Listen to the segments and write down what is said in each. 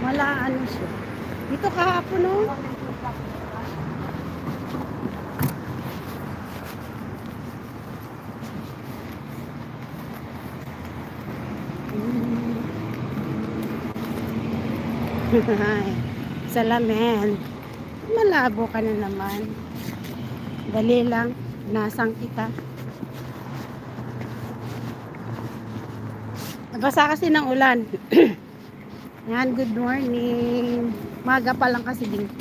Wala ano siya. Dito kahapon? Ay, Salamin. Malabo ka na naman. Dali lang. Nasang kita. Nabasa kasi ng ulan. Yan, good morning. Maga pa lang kasi dito.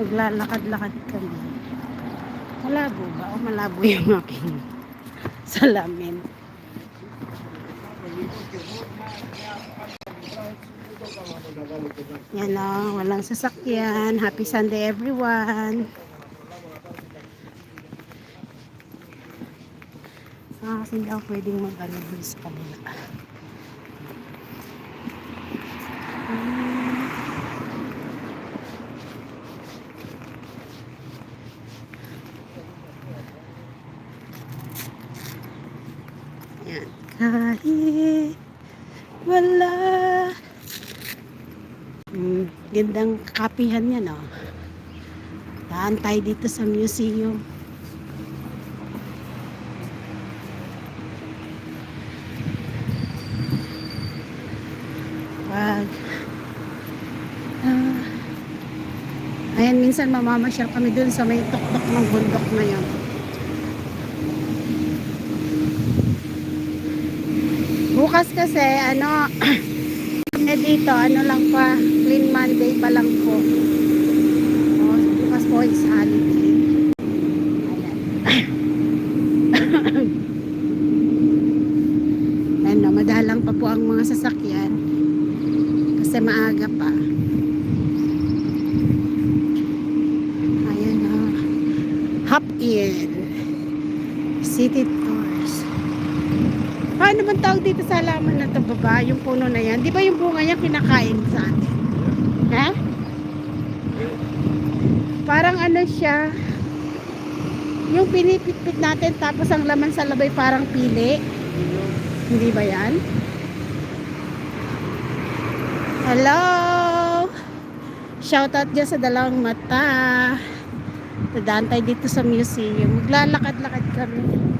Naglalakad-lakad kami. Malabo ba? O malabo yung aking salamin. Yan o, walang sasakyan. Happy Sunday everyone. Ah, kasi hindi ako pwedeng mag-ano sa kanila. Hmm. Yan. Kahit wala. Hmm, gandang kapihan yan, oh. Daan tayo dito sa museum. Wag. Ah. Ayan, minsan mamamasyal kami dun sa may tuktok ng bundok na yun. Bukas kasi, ano, eh dito, ano lang pa, clean Monday pa lang po. O, bukas po is holiday. Ayan. ano, madalang pa po ang mga sasakyan kasi maaga pa. Ayan o. Hop in. City tours. Paano bang tawag dito sa halaman na to baba? Yung puno na yan. Di ba yung bunga niya kinakain sa atin? Ha? Parang ano siya. Yung pinipitpit natin tapos ang laman sa labay parang pili. Hindi ba yan? Hello! Shoutout dyan sa dalawang mata. Dadaan tayo dito sa museum. Maglalakad-lakad kami.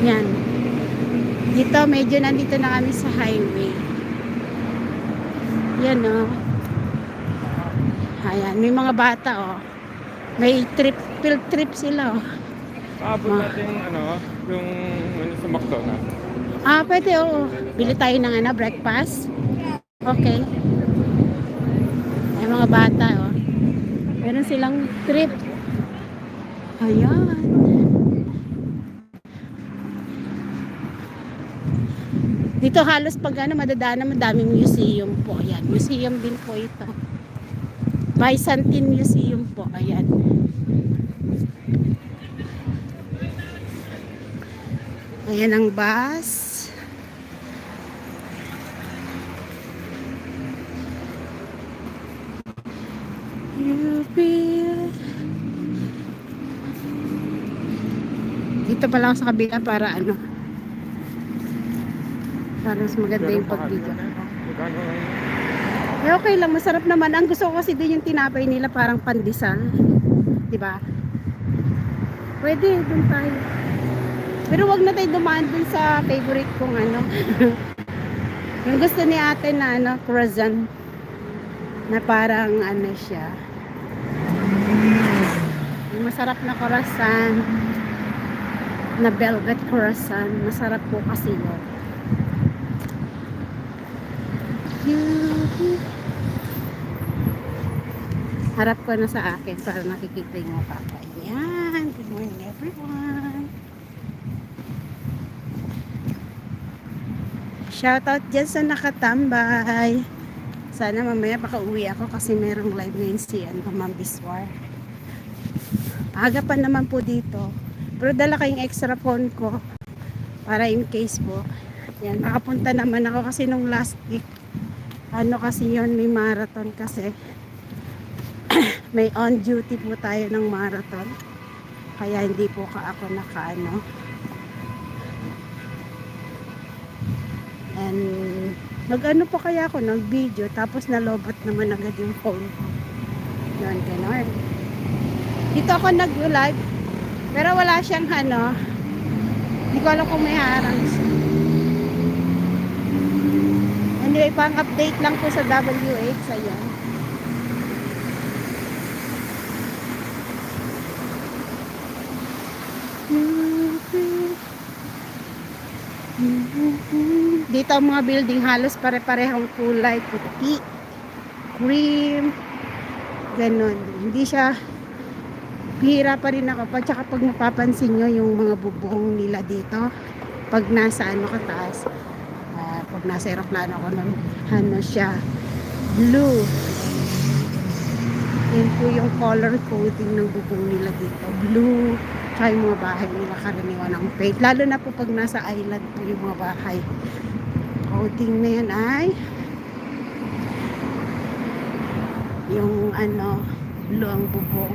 Yan. Dito, medyo nandito na kami sa highway. Yan, oh. Ayan, may mga bata, oh. May trip, field trip sila, oh. Paabot Ma- natin yung ano, yung ano sa McDonald's. Ah, pwede, oo. Bili tayo ng ano, breakfast. Okay. May mga bata, oh. Meron silang trip. Ayan. Dito halos pag ano, madadaanan madaming museum po. Ayan, museum din po ito. Byzantine Museum po. Ayan. Ayan ang bus. Dito pa lang sa kabila para ano para mas maganda yung. Magkano Eh, okay lang, masarap naman. Ang gusto ko kasi din yung tinapay nila parang pandesal. 'Di ba? Pwede, dun tayo. Pero wag na tayo dumaan dun sa favorite kong ano. yung gusto ni ate na ano, croissant. Na parang ano siya. Yung masarap na croissant. Na velvet croissant. Masarap po kasi yun. You- Harap ko na sa akin para nakikita mukha ko. Ayan. Good morning everyone. Shoutout dyan sa nakatambay. Sana mamaya baka uwi ako kasi merong live ngayon si ano, Ma'am Biswar. Aga pa naman po dito. Pero dala kayong extra phone ko para in case po. Yan, nakapunta naman ako kasi nung last week. Ano kasi yon may marathon kasi. may on duty po tayo ng marathon. Kaya hindi po ka ako nakaano. And nag-ano pa kaya ako, nag-video, tapos nalobat naman agad yung phone ko. Yun, ganun. Dito ako nag-live, pero wala siyang ano, hindi ko alam kung may harang siya. Anyway, pang update lang po sa WH, ayun. Dito ang mga building halos pare-parehong kulay, puti, cream, ganun. Hindi siya, hira pa rin ako. Pag tsaka pag mapapansin nyo yung mga bubong nila dito, pag nasa ano kataas, pag nasa aeroplano ko nun, ano siya, blue. Yun po yung color coding ng bubong nila dito. Blue. Tsaka yung mga bahay nila karaniwan ng paint. Lalo na po pag nasa island po yung mga bahay. Coding na yan ay yung ano, blue ang bubong.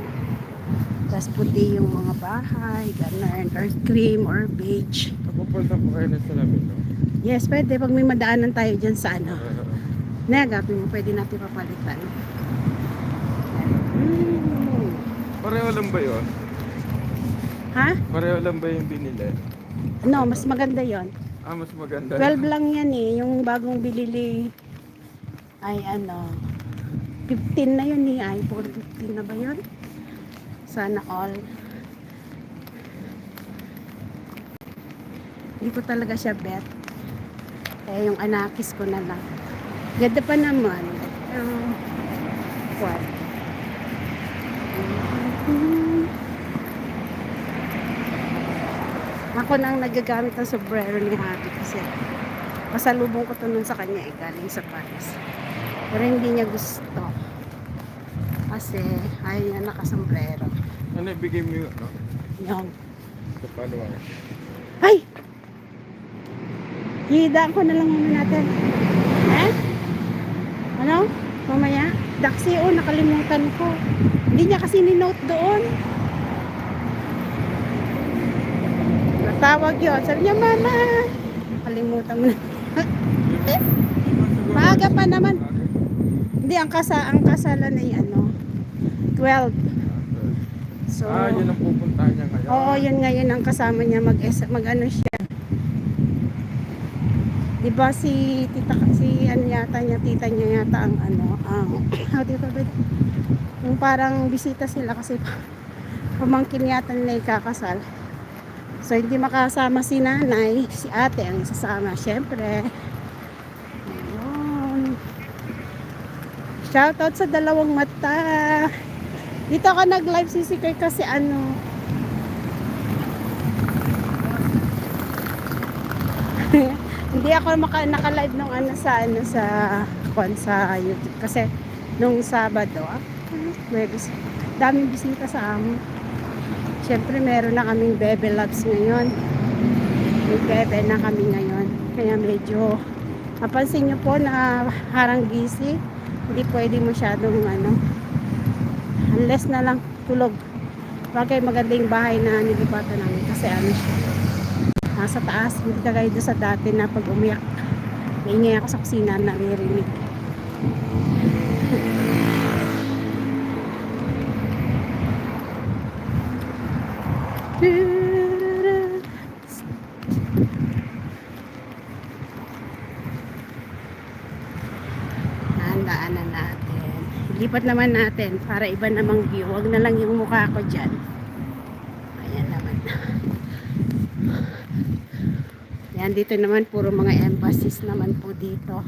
Tapos puti yung mga bahay, ganun, or cream or beige. Papupunta po kayo na sa lamin, no? Yes, pwede. Pag may madaanan tayo dyan sa ano, nagapin mo, pwede natin papalitan. Mm. pareho lang ba yun? Ha? Pareho lang ba yung binili? No, mas maganda yon. Ah, mas maganda. 12 lang yan eh. Yung bagong bilili ay ano, 15 na yun eh. Ay, 415 na ba yun? Sana all. Hindi ko talaga siya bet. Eh, yung anakis ko na lang. Ganda pa naman. Pero, what? Ako nang nagagamit ng sombrero ni Happy kasi pasalubong ko to nun sa kanya eh, galing sa Paris. Pero hindi niya gusto. Kasi ayaw niya nakasombrero. Ano, ibigay mo yung, ano? Yung, Sa paluwang. ay! Hidaan ko na lang muna natin. Eh? Ano? Mamaya? Daxi, oh, nakalimutan ko. Hindi niya kasi ni-note doon. Natawag yun. Sabi niya, Mama! Nakalimutan mo na. Maaga pa naman. Hindi, ang, kasa, ang kasalan ay ano, 12. So, Ah, yun ang pupuntahan niya ngayon. Oo, yun ngayon ang kasama niya mag mag ano siya. 'Di ba si tita si ano yata niya tita niya yata ang ano ang how do you call? Yung parang bisita sila kasi pamangkin yata nila kakasal. So hindi makasama si nanay, si ate ang sasama syempre. Ayun. Shoutout sa dalawang mata. Dito ako nag-live si Sikay kasi ano, hindi ako maka, naka-live nung ano sa ano sa kon sa YouTube kasi nung Sabado ah, may bis, daming bisita sa amin. Siyempre meron na kaming bebe labs ngayon. May bebe na kami ngayon. Kaya medyo napansin nyo po na harang gisi. Hindi pwede masyadong ano unless na lang tulog. Bagay maganda yung bahay na nilipatan namin kasi ano siya nasa taas, hindi kagaya doon sa dati na pag umiyak, maingay ako sa kusina na naririnig. Handaan na natin. Lipat naman natin para iba namang view. Huwag na lang yung mukha ko dyan. Ayan naman. Ayan, dito naman puro mga embassies naman po dito.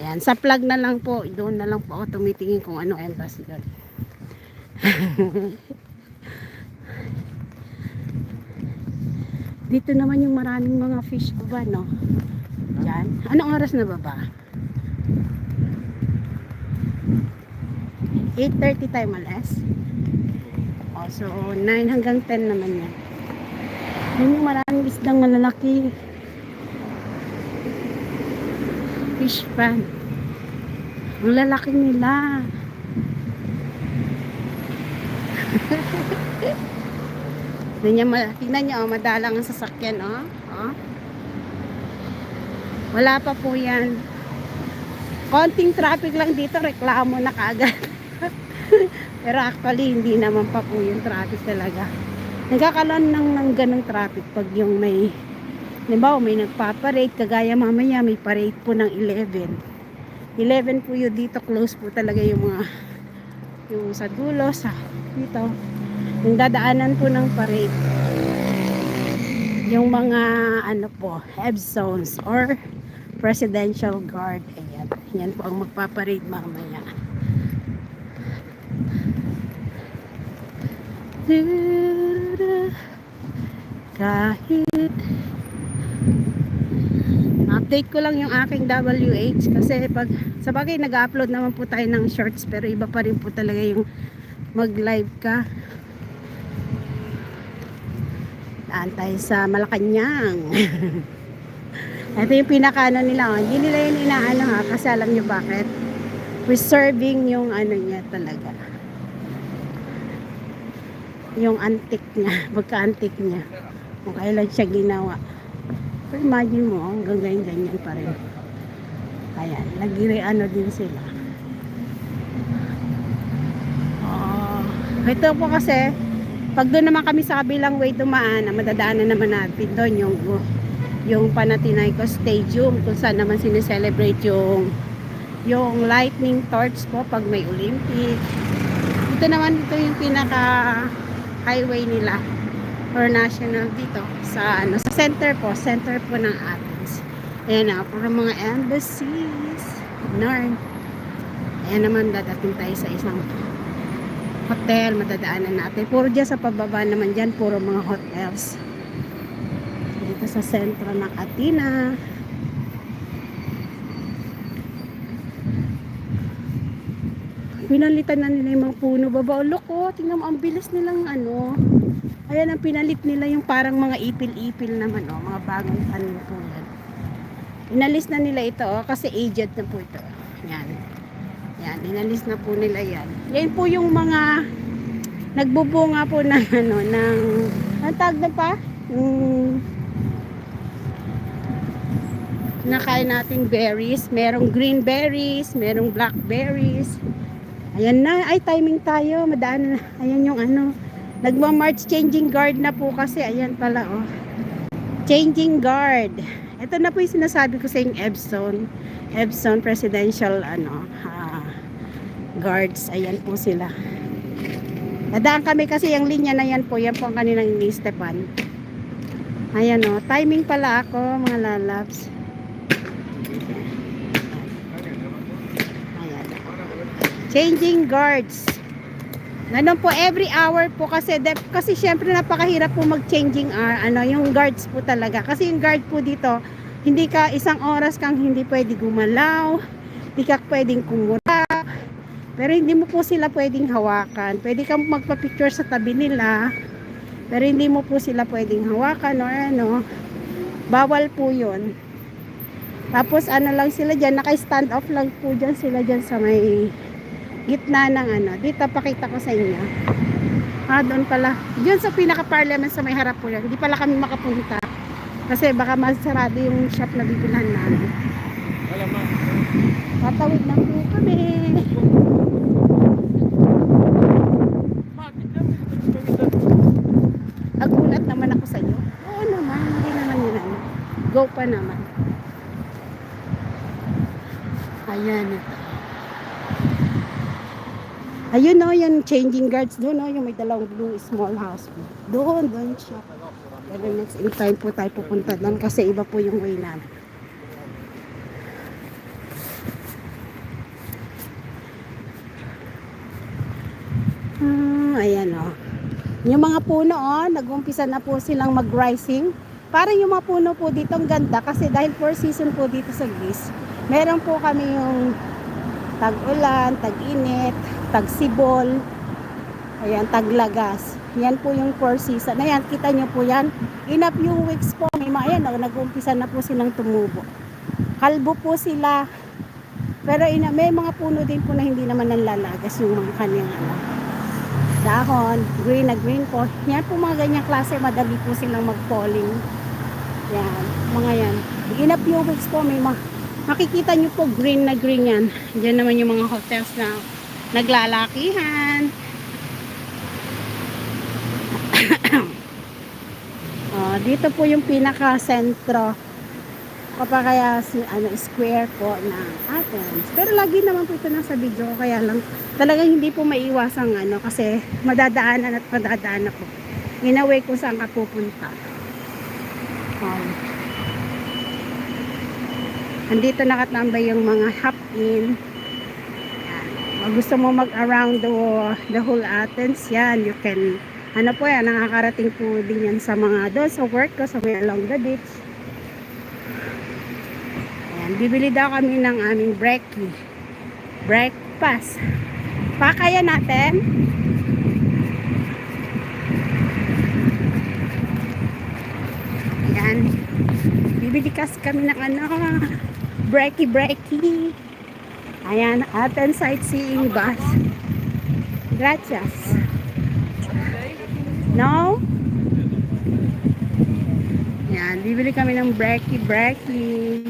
Ayan, sa plug na lang po. Doon na lang po ako tumitingin kung ano embassy doon. dito naman yung maraming mga fish ko ba, no? Diyan. Anong oras na ba ba? 8.30 time alas. Oh, so, 9 hanggang 10 naman yan. Yun yung maraming isdang malalaki. Fish pan. Ang lalaki nila. Tingnan niya, tingnan niyo, oh, madalang ang sasakyan, oh. oh. Wala pa po yan. Konting traffic lang dito, reklamo na kagad. Pero actually, hindi naman pa po yung traffic talaga. Nagkakaroon ng, ng ganong traffic pag yung may, halimbawa may nagpaparade, kagaya mamaya may parade po ng 11. 11 po yun dito, close po talaga yung mga, yung sa dulo, sa dito, yung dadaanan po ng parade. Yung mga, ano po, F zones or presidential guard. Ayan. Yan po ang magpaparade mamaya. Kahit update ko lang yung aking WH kasi pag sa bagay nag-upload naman po tayo ng shorts pero iba pa rin po talaga yung mag-live ka. Daan tayo sa Malacanang. Ito yung pinakaano nila oh. hindi nila yun inaano ha kasi alam nyo bakit? Preserving yung ano niya talaga yung antique niya pagka-antique niya. Kung kailan siya ginawa. Pero imagine mo hanggang ganyan ganyan pa rin. Ayan nagire ano din sila. Oh, ito po kasi pag doon naman kami sa kabilang way dumaan, ah, madadaanan naman natin doon yung yung Panathinaikos Stadium kung saan naman sineselebrate yung yung lightning torch po pag may Olympic. Ito naman ito yung pinaka highway nila or national dito sa ano sa center po, center po ng Athens. Ayan na, para mga embassies. North. Ayan naman dadating tayo sa isang hotel, madadaanan natin. Puro dyan sa pababa naman dyan, puro mga hotels. Dito sa sentro ng Atina. Pinalitan na nila yung mga puno. Baba, look oh, tingnan mo, ang bilis nilang ano. Ayan ang pinalit nila yung parang mga ipil-ipil naman oh, mga bagong tanim po yan. Inalis na nila ito oh, kasi aged na po ito. Yan. Yan, inalis na po nila yan. Yan po yung mga nagbubunga po ng ano, ng, ang tag na pa? Yung, nakain nating berries. Merong green berries, merong blackberries. Ayan na, ay timing tayo, madaan na. Ayan yung ano, nagma-march changing guard na po kasi, ayan pala oh. Changing guard. Ito na po yung sinasabi ko sa yung Epson. Epson Presidential ano, ah, guards. Ayan po sila. Nadaan kami kasi yung linya na yan po. Yan po ang kanilang ni Stepan. Ayan o. Timing pala ako mga lalabs. Ayan. Changing guards. Ganun po every hour po kasi de- kasi syempre napakahirap po mag-changing hour ano yung guards po talaga. Kasi yung guard po dito hindi ka isang oras kang hindi pwede gumalaw hindi ka pwedeng kumura pero hindi mo po sila pwedeng hawakan. Pwede kang magpa-picture sa tabi nila pero hindi mo po sila pwedeng hawakan or ano. Bawal po yun. Tapos ano lang sila dyan naka-stand off lang po dyan sila dyan sa may gitna ng ano. Dito pakita ko sa inyo. Ah, doon pala. Diyan sa pinaka-parliament sa may harap po yan. Hindi pala kami makapunta. Kasi baka masarado yung shop na bibilhan namin. Alam mo, Tatawid lang po kami. Nagulat naman ako sa iyo. Oo naman. Hindi naman yun ano. Go pa naman. Ayan ito. Ayun no, yung changing guards doon no, yung may dalawang blue small house. Doon, doon siya. Pero next in time po tayo pupunta doon kasi iba po yung way namin. Hmm, ayan o. Yung mga puno oh, nag-umpisa na po silang mag-rising. Parang yung mga puno po dito ang ganda kasi dahil four season po dito sa Greece. Meron po kami yung tag-ulan, tag-init, tag-sibol, ayan, taglagas. Yan po yung four season. Ayan, kita nyo po yan. In a few weeks po, may mga ayan, oh, nag-umpisa na po silang tumubo. Kalbo po sila. Pero ina, may mga puno din po na hindi naman nanlalagas yung mga kanyang ano, dahon, green na green po. Yan po mga ganyang klase, madali po silang mag-falling. Yan, mga yan. In a few weeks po, may ma makikita nyo po green na green yan. Diyan naman yung mga hotels na naglalakihan. Ah, dito po yung pinaka-sentro kapag kaya si ano square po ng Athens. Pero lagi naman po ito nasa video kaya lang talagang hindi po maiwasang ano kasi madadaanan at madadaanan po. Ginaway ko saan ka pupunta. Um, andito nakatambay yung mga hop-in. Yan. Pag gusto mo mag-around the, the whole Athens, yan, you can, ano po yan, nakakarating po din yan sa mga doon sa work ko, sa may along the beach. Ayan, bibili daw kami ng aming brekkie. Breakfast. Pakaya natin. Ayan. Bibili kasi kami ng ano, brekkie brekkie. Ayan, atin sightseeing bus. Gracias. No? Yan, bibili kami ng brekkie brekkie.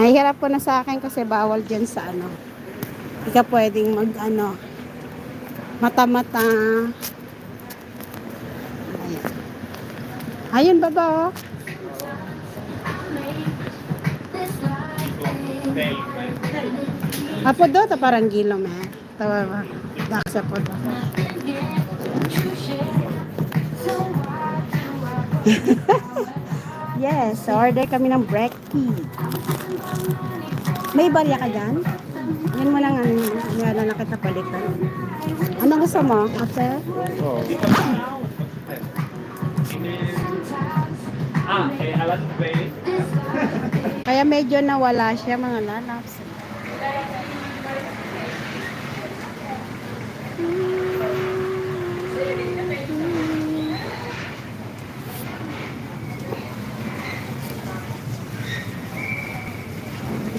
Mahirap po na sa akin kasi bawal dyan sa ano. Hindi ka pwedeng mag ano, mata-mata. Ayan. Ayun baba oh. Apo do, ta parang gilo me. Tawa ba? Daksa po do. yes, order kami ng brekkie. May barya ka dyan? Yan mo lang ang wala na kita palitan. Ano gusto mo? Ate? Ah, okay, to play. Kaya medyo nawala siya mga lalaps.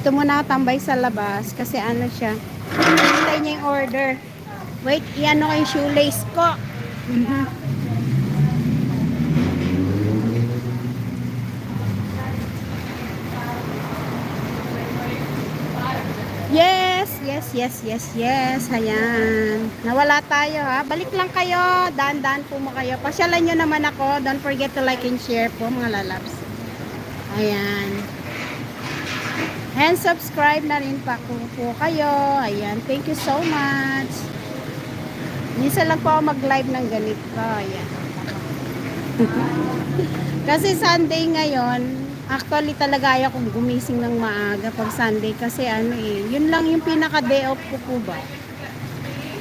Ito muna tambay sa labas kasi ano siya. Hintay niya yung order. Wait, iano ko yung shoelace ko. Mhm. Yes, yes, yes, yes, yes. Ayan. Nawala tayo ha. Balik lang kayo. Daan-daan po mo kayo. Pasyalan nyo naman ako. Don't forget to like and share po mga lalabs. Ayan. And subscribe na rin pa po, po kayo. Ayan. Thank you so much. Minsan lang po mag-live ng ganito. Ayan. Kasi Sunday ngayon, actually talaga ayaw kong gumising ng maaga pag Sunday kasi ano eh, yun lang yung pinaka day off ko po ba.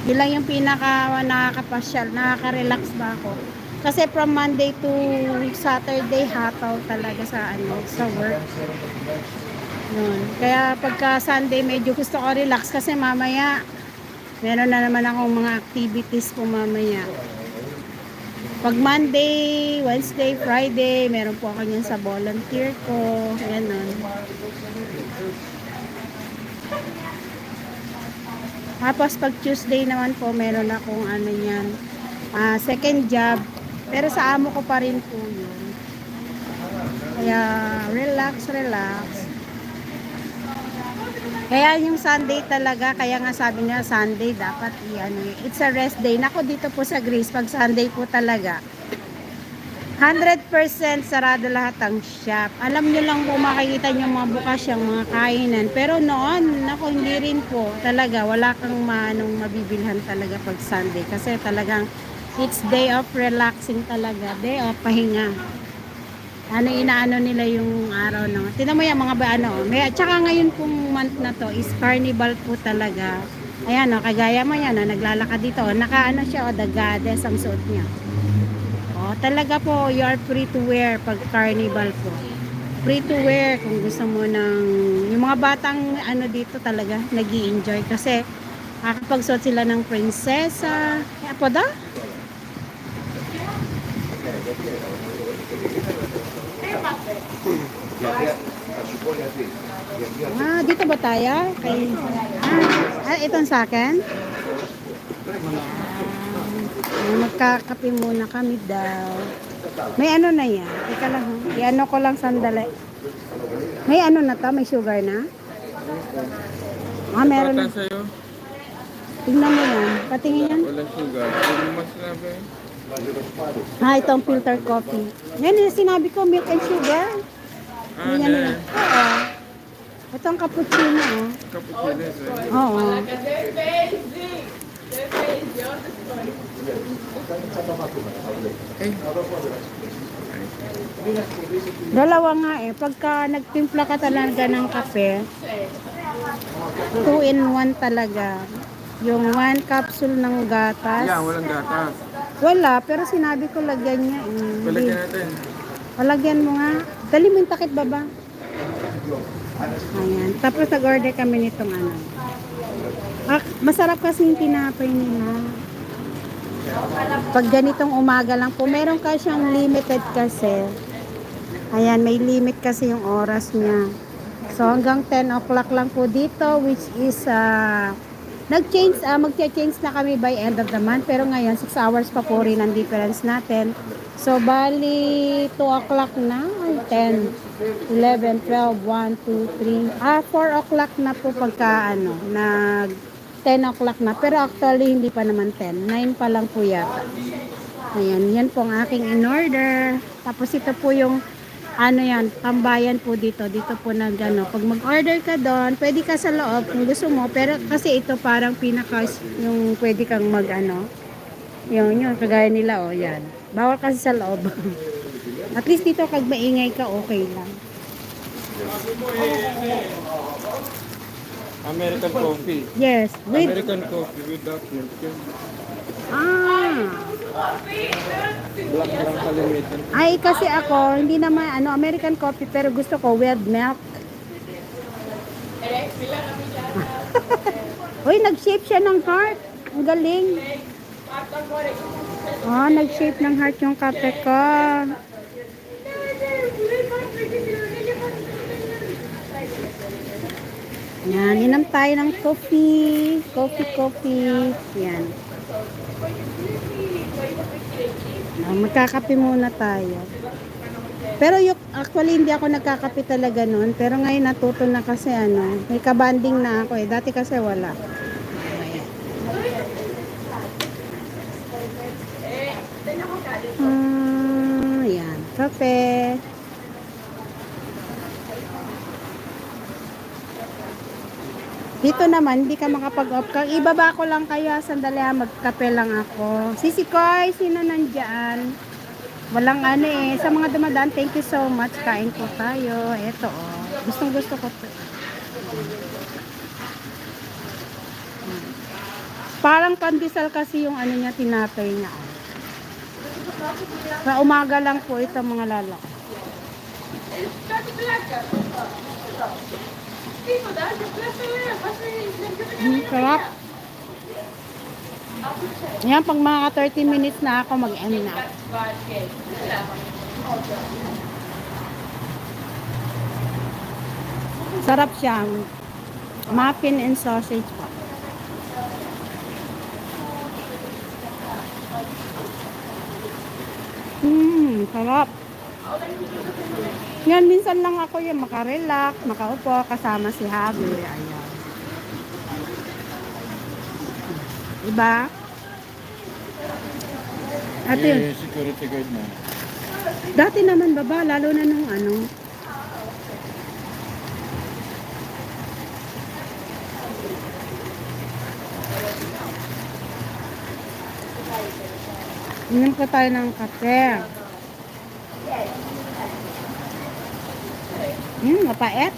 Yun lang yung pinaka nakakapasyal, nakaka-relax ba ako. Kasi from Monday to Saturday hataw talaga sa ano, sa work. Yun. Kaya pagka Sunday medyo gusto ko relax kasi mamaya meron na naman akong mga activities po mamaya. Pag Monday, Wednesday, Friday, meron po ako yan sa volunteer ko. Ganun. Tapos pag Tuesday naman po, meron akong ano yan, ah, second job. Pero sa amo ko pa rin po yun. Kaya relax, relax. Kaya yung Sunday talaga, kaya nga sabi nga Sunday dapat eh, it's a rest day. Nako dito po sa Greece, pag Sunday po talaga, 100% sarado lahat ang shop. Alam nyo lang po makikita nyo mga bukas yung mga kainan. Pero noon, nako hindi rin po. Talaga, wala kang manong mabibilhan talaga pag Sunday. Kasi talagang it's day of relaxing talaga. Day of pahinga ano inaano nila yung araw ng tinan mo yan mga ba ano may at saka ngayon pong month na to is carnival po talaga. Ayan o kagaya mo yan o naglalakad dito. O naka ano siya o the goddess ang suot niya. O talaga po you are free to wear pag carnival po. Free to wear kung gusto mo ng yung mga batang ano dito talaga nag enjoy kasi makakapagsuot sila ng prinsesa. Kaya po da Ah, dito ba tayo? Kay, ah, itong sa akin? Ah, magkakape muna kami daw. May ano na yan? Teka lang. ha. I-ano ko lang sandali. May ano na to? May sugar na? Ah, meron na. Tingnan mo yan. Patingin yan. wala sugar. Hindi mo sinabi. Ah, itong filter coffee. Yan yung sinabi ko, milk and sugar. Ah, Yan na. Oo. Itong cappuccino, oh. Cappuccino sa'yo. Oo. Eh, Dalawa nga eh. Pagka nagtimpla ka talaga ng kape, 2 in 1 talaga. Yung one capsule ng gatas. yan, walang gatas. Wala, pero sinabi ko lagyan niya. eh. Palagyan natin. Palagyan mo nga. Dali mo yung takip baba. Ayan. Tapos nag-order kami nitong ano. Ah, masarap kasi yung tinapay nila. Pag ganitong umaga lang po, meron ka siyang limited kasi. Ayan, may limit kasi yung oras niya. So hanggang 10 o'clock lang po dito, which is uh, nag-change, ah magche-change na kami by end of the month. Pero ngayon, 6 hours pa po rin ang difference natin. So, bali, 2 o'clock na, ay, 10, 11, 12, 1, 2, 3, ah, 4 o'clock na po pagka, ano, nag, 10 o'clock na. Pero actually, hindi pa naman 10. 9 pa lang po yata. Ayan, yan po ang aking in-order. Tapos ito po yung, ano yan, tambayan po dito. Dito po nag, ano, pag mag-order ka doon, pwede ka sa loob kung gusto mo. Pero kasi ito parang pinaka, yung pwede kang mag, ano, yung, yun, kagaya nila, oh, yan. Bawal kasi sa loob. At least dito, kag maingay ka, okay lang. American coffee. Yes, with, American coffee without milk. Yun. ah. Ay, kasi ako, hindi naman, ano, American coffee, pero gusto ko with milk. Uy, nag-shape siya ng heart. Ang galing. Oh, nag-shape ng heart yung kape ko. Yan, inom tayo ng coffee. Coffee, coffee. Yan. Ah, magkakape muna tayo. Pero yung, actually hindi ako nagkakape talaga noon. Pero ngayon natuto na kasi ano, may kabanding na ako eh. Dati kasi wala. Ah, yan. Kape. Dito naman, hindi ka makapag-off ka. Ibaba ko lang kaya, sandali ha, magkape lang ako. Sisi Koy, sino nandyan? Walang ano eh. Sa mga dumadaan, thank you so much. Kain po tayo. Ito oh. Gustong gusto ko to. Parang pandesal kasi yung ano niya, tinapay niya. Sa umaga lang po ito mga lalaki. Ang sarap. Yan, pag mga 30 minutes na ako, mag-end na. Sarap siya. Muffin and sausage pa. Mmm, sarap. Yan, minsan lang ako yung makarelax, makaupo, kasama si Habi. Ayan. Diba? Ate, Eh, security guard na. dati naman baba, lalo na nung ano. Inom ko tayo ng kape. Hmm, mapait.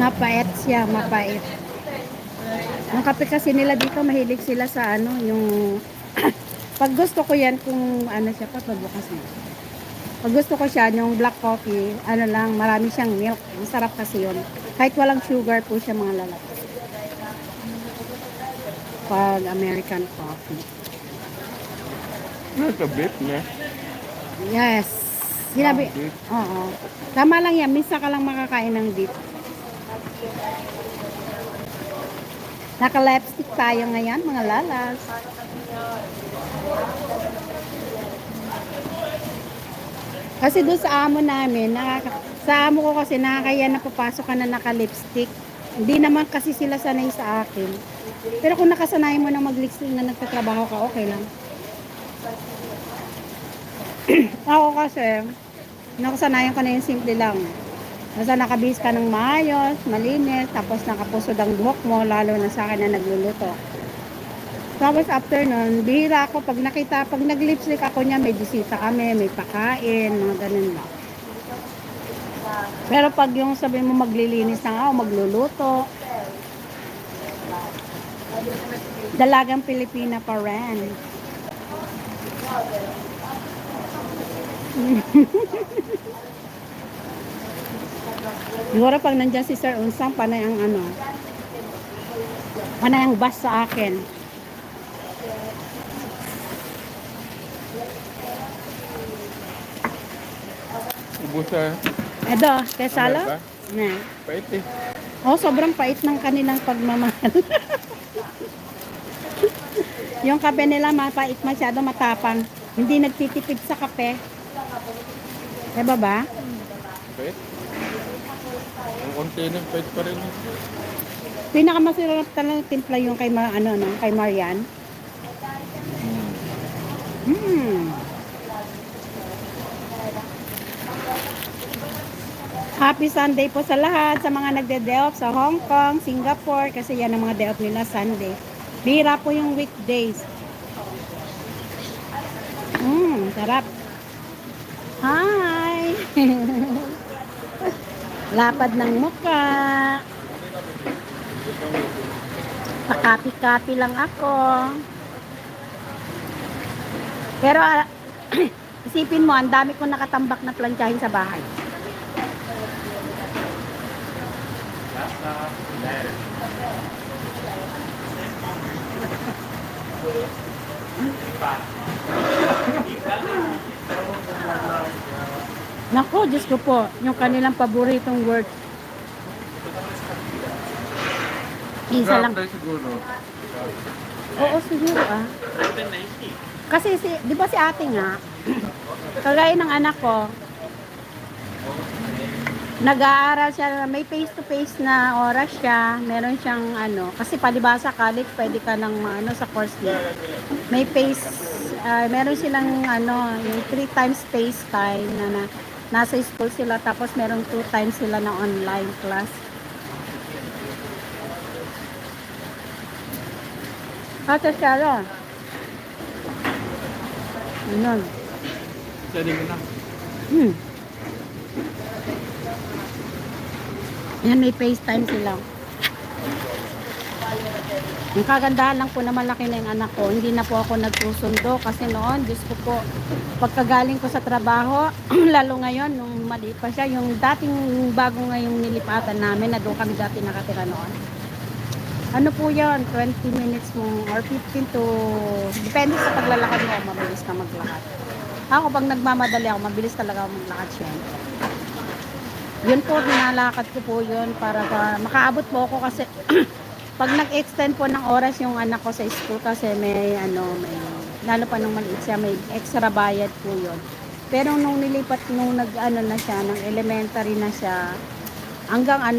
mapait siya, mapait. Ang kape kasi nila dito, mahilig sila sa ano, yung... pag gusto ko yan, kung ano siya, papabukas na. Pag gusto ko siya, yung black coffee, ano lang, marami siyang milk. Masarap kasi yun. Kahit walang sugar po siya mga lalaki. Pag American coffee. Nasa beef na. Yes. Sinabi, oo. Tama lang yan, minsan ka lang makakain ng beef. Naka-lipstick tayo ngayon, mga lalas. Kasi doon sa amo namin, nakaka, sa amo ko kasi nakakaya na papasok ka na naka-lipstick. Hindi naman kasi sila sanay sa akin. Pero kung nakasanayan mo na mag-lipstick na nagtatrabaho ka, okay lang. Ako kasi, nakasanayan ko na yung simple lang. Basta nakabihis ka ng maayos, malinis, tapos nakapusod ang buhok mo, lalo na sa akin na nagluluto. Tapos after nun, bihira ako, pag nakita, pag nag-lipstick ako niya, may bisita kami, may pakain, mga ganun lang. Pero pag yung sabi mo maglilinis na ako, magluluto, dalagang Pilipina pa rin. Siguro pag nandiyan si Sir Unsang, panay ang ano, panay ang bus sa akin. Ubus sa Edo? Ano ba? Na. pait eh. Oh, sobrang pait ng kanilang pagmamahal. yung kape nila mapait masyado matapang. Hindi nagtitipid sa kape. Diba ba? Pait. Ang konti ng pait pa rin. Pinakamasarap talaga timpla yung kay Ma, ano no, kay Marian. Hmm. Happy Sunday po sa lahat, sa mga nagde-day sa Hong Kong, Singapore, kasi yan ang mga day off nila Sunday. Bira po yung weekdays. Hmm, sarap. Hi! Lapad ng muka. Pakapi-kapi lang ako. Pero ah, isipin mo, ang dami kong nakatambak na plantyahin sa bahay. Nako, Diyos ko po, yung kanilang paboritong word. Isa lang. Oo, siguro ah. Kasi si, di ba si ate nga, kagaya ng anak ko, nag-aaral siya, may face-to-face na oras siya, meron siyang ano, kasi palibasa college, pwede ka ng ano, sa course niya. May face, ah, meron silang ano, yung three times face time na, na nasa school sila, tapos meron two times sila na online class. Ate Sharon. Ano? Pwede mo na. Hmm. Yan, may FaceTime sila. Ang kagandahan lang po na malaki na yung anak ko, hindi na po ako nagsusundo kasi noon, Diyos ko po, pagkagaling ko sa trabaho, lalo ngayon, nung mali pa siya, yung dating bago ngayong nilipatan namin, na doon kami dati nakatira noon. Ano po yan, 20 minutes mo, or 15 to, depende sa paglalakad mo, mabilis ka maglakad. Ako, pag nagmamadali ako, mabilis talaga ako maglakad siya. Yun po, ninalakad ko po yun para pa, makaabot po ako kasi pag nag-extend po ng oras yung anak ko sa school kasi may ano, may, lalo pa nung maliit siya, may extra bayad po yun. Pero nung nilipat, nung nag ano na siya, ng elementary na siya, hanggang ano